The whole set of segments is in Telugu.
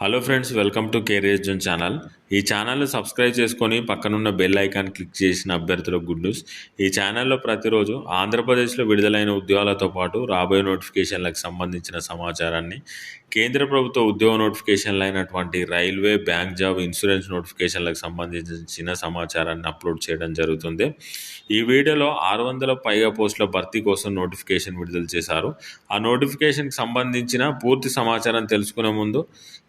Hello friends welcome to career zone channel ఈ ఛానల్ సబ్స్క్రైబ్ చేసుకొని పక్కనున్న బెల్ ఐకాన్ క్లిక్ చేసిన అభ్యర్థులకు గుడ్ న్యూస్ ఈ ఛానల్లో ప్రతిరోజు ఆంధ్రప్రదేశ్లో విడుదలైన ఉద్యోగాలతో పాటు రాబోయే నోటిఫికేషన్లకు సంబంధించిన సమాచారాన్ని కేంద్ర ప్రభుత్వ ఉద్యోగ నోటిఫికేషన్లు అయినటువంటి రైల్వే బ్యాంక్ జాబ్ ఇన్సూరెన్స్ నోటిఫికేషన్లకు సంబంధించిన సమాచారాన్ని అప్లోడ్ చేయడం జరుగుతుంది. ఈ వీడియోలో ఆరు వందల పైగా పోస్టుల భర్తీ కోసం నోటిఫికేషన్ విడుదల చేశారు. ఆ నోటిఫికేషన్కి సంబంధించిన పూర్తి సమాచారం తెలుసుకునే ముందు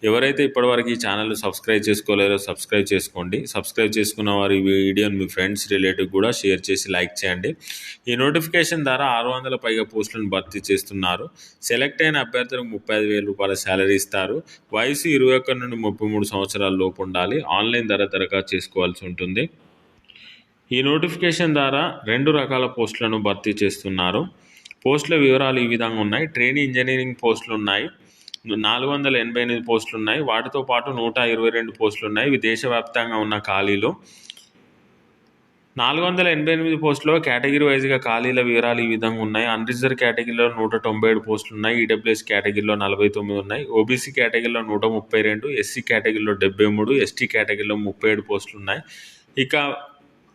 ఎవరైతే ఇప్పటివరకు ఈ ఛానల్ సబ్స్క్రైబ్ చేసుకోలేరో సబ్స్క్రైబ్ చేసుకోండి. సబ్స్క్రైబ్ చేసుకున్న వారు ఈ వీడియోని మీ ఫ్రెండ్స్ రిలేటివ్ కూడా షేర్ చేసి లైక్ చేయండి. ఈ నోటిఫికేషన్ ద్వారా ఆరు వందల పైగా పోస్టులను భర్తీ చేస్తున్నారు. సెలెక్ట్ అయిన అభ్యర్థులకు ముప్పై ఐదు వేల రూపాయల శాలరీ ఇస్తారు. వయసు ఇరవై ఒక్క నుండి ముప్పై మూడు సంవత్సరాల లోపు ఉండాలి. ఆన్లైన్ ధర దరఖాస్తు చేసుకోవాల్సి ఉంటుంది. ఈ నోటిఫికేషన్ ద్వారా రెండు రకాల పోస్టులను భర్తీ చేస్తున్నారు. పోస్టుల వివరాలు ఈ విధంగా ఉన్నాయి. ట్రైనింగ్ ఇంజనీరింగ్ పోస్టులు ఉన్నాయి. నాలుగు వందల ఎనభై ఎనిమిది పోస్టులు ఉన్నాయి. వాటితో పాటు నూట ఇరవై రెండు పోస్టులు ఉన్నాయి. ఇవి దేశవ్యాప్తంగా ఉన్న ఖాళీలు. నాలుగు వందల ఎనభై ఎనిమిది పోస్టులో కేటగిరీ వైజ్గా ఖాళీల వివరాలు ఈ విధంగా ఉన్నాయి. అన్రిజర్వ్ కేటగిరీలో నూట తొంభై ఏడు పోస్టులు ఉన్నాయి. ఈడబ్ల్యూఎస్ కేటగిరీలో నలభై తొమ్మిది ఉన్నాయి. ఓబీసీ కేటగిరీలో నూట ముప్పై రెండు ఎస్సీ కేటగిరీలో డెబ్బై మూడు ఎస్టీ కేటగిరీలో ముప్పై ఏడు పోస్టులు ఉన్నాయి. ఇక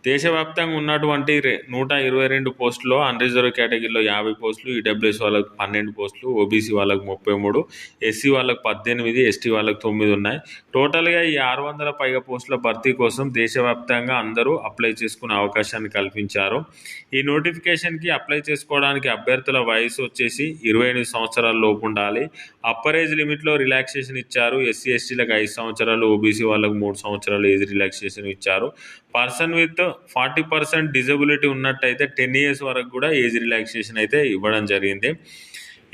దేశవ్యాప్తంగా ఉన్నటువంటి రె- నూట ఇరవై రెండు పోస్టులో అన్రిజర్వ్ కేటగిరీలో యాభై పోస్టులు ఈడబ్ల్యూఎస్ వాళ్ళకి పన్నెండు పోస్టులు ఓబీసీ వాళ్ళకి ముప్పై మూడు ఎస్సీ వాళ్ళకి పద్దెనిమిది ఎస్టీ వాళ్ళకి తొమ్మిది ఉన్నాయి. టోటల్గా ఈ ఆరు వందల పైగా పోస్టుల భర్తీ కోసం దేశవ్యాప్తంగా అందరూ అప్లై చేసుకునే అవకాశాన్ని కల్పించారు. ఈ నోటిఫికేషన్కి అప్లై చేసుకోవడానికి అభ్యర్థుల వయసు వచ్చేసి ఇరవై ఎనిమిది సంవత్సరాల లోపు ఉండాలి. అప్పర్ ఏజ్ లిమిట్లో రిలాక్సేషన్ ఇచ్చారు. ఎస్సీ ఎస్టీలకు ఐదు సంవత్సరాలు ఓబీసీ వాళ్ళకు మూడు సంవత్సరాలు ఏజ్ రిలాక్సేషన్ ఇచ్చారు. Person with forty percent disability ఉన్నట్టయితే టెన్ ఇయర్స్ వరకు కూడా ఏజ్ రిలాక్సేషన్ అయితే ఇవ్వడం జరిగింది.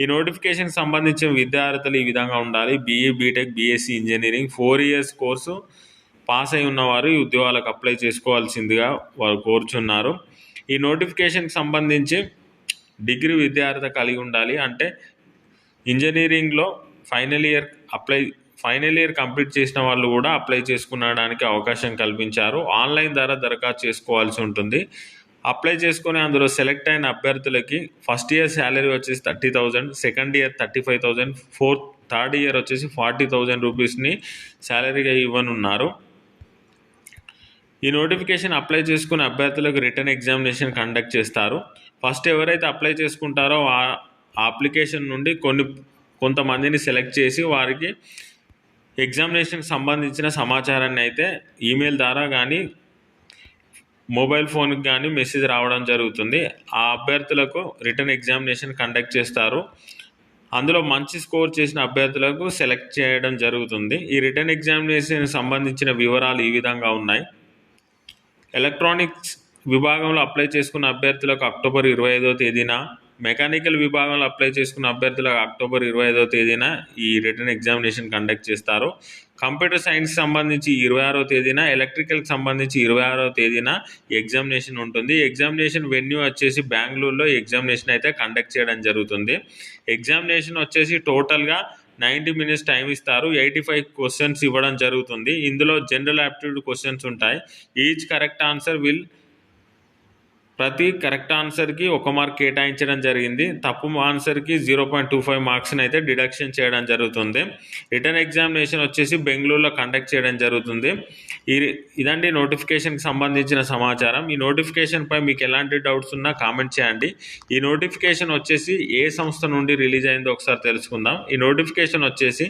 ఈ నోటిఫికేషన్కి సంబంధించిన విద్యార్థులు ఈ విధంగా ఉండాలి. BE BTech BSc engineering four years course pass అయి ఉన్నవారు ఈ ఉద్యోగాలకు అప్లై చేసుకోవాల్సిందిగా వారు కోరుచున్నారు. ఈ నోటిఫికేషన్కి సంబంధించి డిగ్రీ విద్యార్థి కలిగి ఉండాలి. అంటే ఇంజనీరింగ్లో final year apply final year complete చేసిన వాళ్ళు కూడా అప్లై చేసుకునడానికి అవకాశం కల్పించారు. ఆన్లైన్ ద్వారా దరఖాస్తు చేసుకోవాల్సి ఉంటుంది. అప్లై చేసుకుని అందులో సెలెక్ట్ అయిన అభ్యర్థులకి ఫస్ట్ ఇయర్ శాలరీ వచ్చేసి thirty thousand second year thirty five thousand fourth third year వచ్చేసి ఫార్టీ థౌజండ్ రూపీస్ని శాలరీగా ఇవ్వనున్నారు. ఈ నోటిఫికేషన్ అప్లై చేసుకున్న అభ్యర్థులకు రిటర్న్ ఎగ్జామినేషన్ కండక్ట్ చేస్తారు. ఫస్ట్ ఎవరైతే అప్లై చేసుకుంటారో ఆ ఆ అప్లికేషన్ నుండి కొన్ని కొంతమందిని సెలెక్ట్ చేసి వారికి ఎగ్జామినేషన్కి సంబంధించిన సమాచారాన్ని అయితే ఈమెయిల్ ద్వారా కానీ మొబైల్ ఫోన్కి కానీ మెసేజ్ రావడం జరుగుతుంది. ఆ అభ్యర్థులకు రిటర్న్ ఎగ్జామినేషన్ కండక్ట్ చేస్తారు. అందులో మంచి స్కోర్ చేసిన అభ్యర్థులకు సెలెక్ట్ చేయడం జరుగుతుంది. ఈ రిటర్న్ ఎగ్జామినేషన్ సంబంధించిన వివరాలు ఈ విధంగా ఉన్నాయి. ఎలక్ట్రానిక్స్ విభాగంలో అప్లై చేసుకున్న అభ్యర్థులకు అక్టోబర్ ఇరవై ఐదో తేదీన మెకానికల్ విభాగంలో అప్లై చేసుకున్న అభ్యర్థులకు అక్టోబర్ ఇరవై ఐదో తేదీన ఈ రిటర్న్ ఎగ్జామినేషన్ కండక్ట్ చేస్తారు. కంప్యూటర్ సైన్స్ సంబంధించి ఇరవై ఆరో తేదీన ఎలక్ట్రికల్కి సంబంధించి ఇరవై ఆరో తేదీన ఎగ్జామినేషన్ ఉంటుంది. ఎగ్జామినేషన్ వెన్యూ వచ్చేసి బెంగళూరులో ఎగ్జామినేషన్ అయితే కండక్ట్ చేయడం జరుగుతుంది. ఎగ్జామినేషన్ వచ్చేసి టోటల్గా నైంటీ మినిట్స్ టైం ఇస్తారు. ఎయిటీ ఫైవ్ క్వశ్చన్స్ ఇవ్వడం జరుగుతుంది. ఇందులో జనరల్ యాప్టిట్యూడ్ క్వశ్చన్స్ ఉంటాయి. ఈచ్ కరెక్ట్ ఆన్సర్ విల్ ప్రతి కరెక్ట్ ఆన్సర్కి ఒక మార్క్ కేటాయించడం జరిగింది. తప్పు ఆన్సర్కి జీరో పాయింట్ టూ ఫైవ్ మార్క్స్ని అయితే డిడక్షన్ చేయడం జరుగుతుంది. రిటర్న్ ఎగ్జామినేషన్ వచ్చేసి బెంగళూరులో కండక్ట్ చేయడం జరుగుతుంది. ఈ ఇదండి నోటిఫికేషన్కి సంబంధించిన సమాచారం. ఈ నోటిఫికేషన్పై మీకు ఎలాంటి డౌట్స్ ఉన్నా కామెంట్ చేయండి. ఈ నోటిఫికేషన్ వచ్చేసి ఏ సంస్థ నుండి రిలీజ్ అయిందో ఒకసారి తెలుసుకుందాం. ఈ నోటిఫికేషన్ వచ్చేసి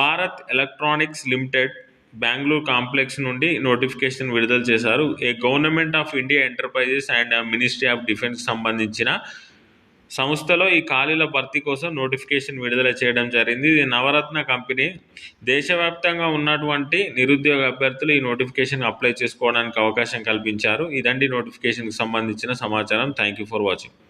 Bharat electronics limited Bengaluru complex నుండి నోటిఫికేషన్ విడుదల చేశారు. A government of India enterprises and ministry of defence సంబంధించిన సంస్థలో ఈ ఖాళీల భర్తీ కోసం నోటిఫికేషన్ విడుదల చేయడం జరిగింది. ఇది నవరత్న కంపెనీ. దేశవ్యాప్తంగా ఉన్నటువంటి నిరుద్యోగ అభ్యర్థులు ఈ నోటిఫికేషన్ అప్లై చేసుకోవడానికి అవకాశం కల్పించారు. ఇదండి నోటిఫికేషన్కి సంబంధించిన సమాచారం. Thank you for watching